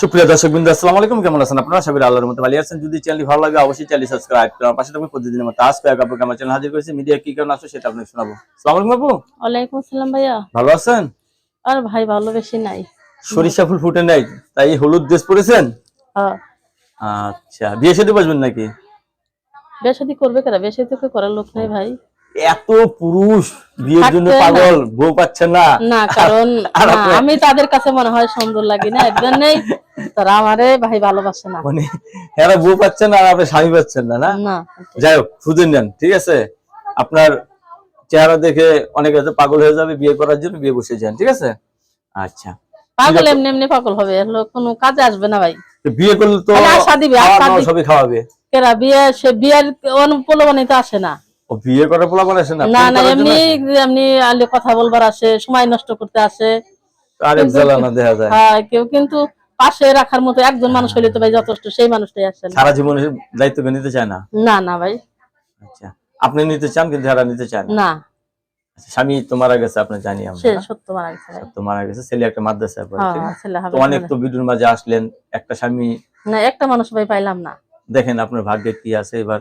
সুপ্রিয় দর্শক বিন্দু আসসালামু আলাইকুম। কেমন আছেন আপনারা? সবাই আল্লাহর মতো ভালো আছেন। যদি চ্যানেল ভালো লাগে অবশ্যই চ্যানেল সাবস্ক্রাইব করুন পাশে থাকবে প্রতিদিনের মতো আজকে এক আপনাকে আমার চ্যানেল হাজির করেছি। মিডিয়া কি কারণ আসছে সেটা আপনাকে শোনাবো। আসসালামু আলাইকুম বাবু ওয়ালাইকুম আসসালাম ভাইয়া। ভালো আছেন? আর ভাই ভালো বেশি নাই। সরিষা ফুল ফুটে নাই। তাই হলুদ ড্রেস পরেছেন? হ্যাঁ। আচ্ছা বিয়ে সাথে বসবেন নাকি? বেশাদি করবে কারা বেশাদি তো করার লোক নাই ভাই। এত পুরুষ বিয়ের জন্য পাগল বউ পাচ্ছে না। না কারণ আমি তাদের কাছে মনে হয় সুন্দর লাগি না একজন নেই তারা আমারে ভাই ভালোবাসে না। মানে এরা বউ পাচ্ছেন না আর আপনি স্বামী পাচ্ছেন না না? যাই হোক খুঁজে নেন ঠিক আছে? আপনার চেহারা দেখে অনেকে হয়তো পাগল হয়ে যাবে বিয়ে করার জন্য বিয়ে বসে যান ঠিক আছে? আচ্ছা। পাগল এমনি এমনি পাগল হবে এর কোনো কাজে আসবে না ভাই। বিয়ে করলে তো আশা দিবে। সবই খাওয়াবে। কেরা বিয়ে সে বিয়ের অনুপলবনে তো আসে না। ও বিয়ে করার পোলা আসে না? না না এমনি এমনি আলে কথা বলবার আসে সময় নষ্ট করতে আসে। আসে? আরেক জ্বালানা দেখা যায়। হ্যাঁ কেউ কিন্তু পাশে রাখার মতো একজন মানুষ হইলে তো ভাই যথেষ্ট সেই মানুষটাই আসে না। সারা জীবনের দায়িত্ব নিতে চায় না? না না ভাই। আচ্ছা আপনি নিতে চান কিন্তু এরা নিতে চায় না? আচ্ছা, স্বামী তো মারা গেছে আপনি জানি আমরা। সত্য মারা গেছে তো মারা গেছে ছেলে একটা মাদ্রাসায় পড়ে হ্যাঁ তো অনেক তো ভিডিওর মাঝে আসলেন একটা স্বামী না একটা মানুষ ভাই পাইলাম না। দেখেন আপনার ভাগ্যে কি আছে এবার।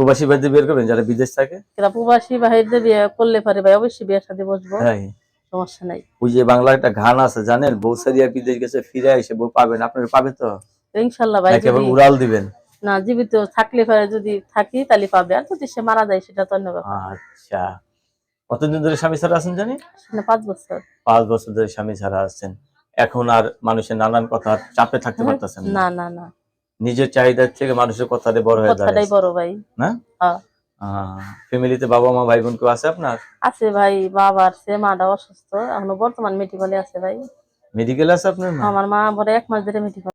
প্রবাসী বাড়িতে বের করবেন? যারা বিদেশ থাকে? প্রবাসী ভাইদের বিয়ে করলে পারে ভাই অবশ্যই বিয়ের সাথে বসবো। হ্যাঁ। সমস্যা নাই। ওই যে বাংলার একটা গান আছে জানেন? বউ সারিয়া বিদেশ গেছে ফিরে এসে বউ পাবেন আপনার পাবে তো? ইনশাল্লাহ ভাই যদি উড়াল দিবেন? না জীবিত থাকলে পারে যদি থাকি তাহলে পাবে। আর যদি সে মারা যায় সেটা তো অন্য আচ্ছা। কতদিন ধরে স্বামী ছাড়া আছেন জানি সেটা পাঁচ বছর। পাঁচ বছর ধরে স্বামী ছাড়া আছেন। এখন আর মানুষের নানান কথা চাপে থাকতে পারতেছেন না। না না না। নিজের চাহিদার থেকে মানুষের কথাতে বড় হয়ে কথাটাই বড় ভাই। না? হ্যাঁ। ফ্যামিলিতে বাবা মা ভাই বোন কেউ আছে আপনার? আছে ভাই বাবা আছে দাও অসুস্থ এখনও বর্তমান মেডিকেলে আছে ভাই। মেডিকেল আছে আপনার মা? আমার মা বড় এক মাস ধরে মেডিকেল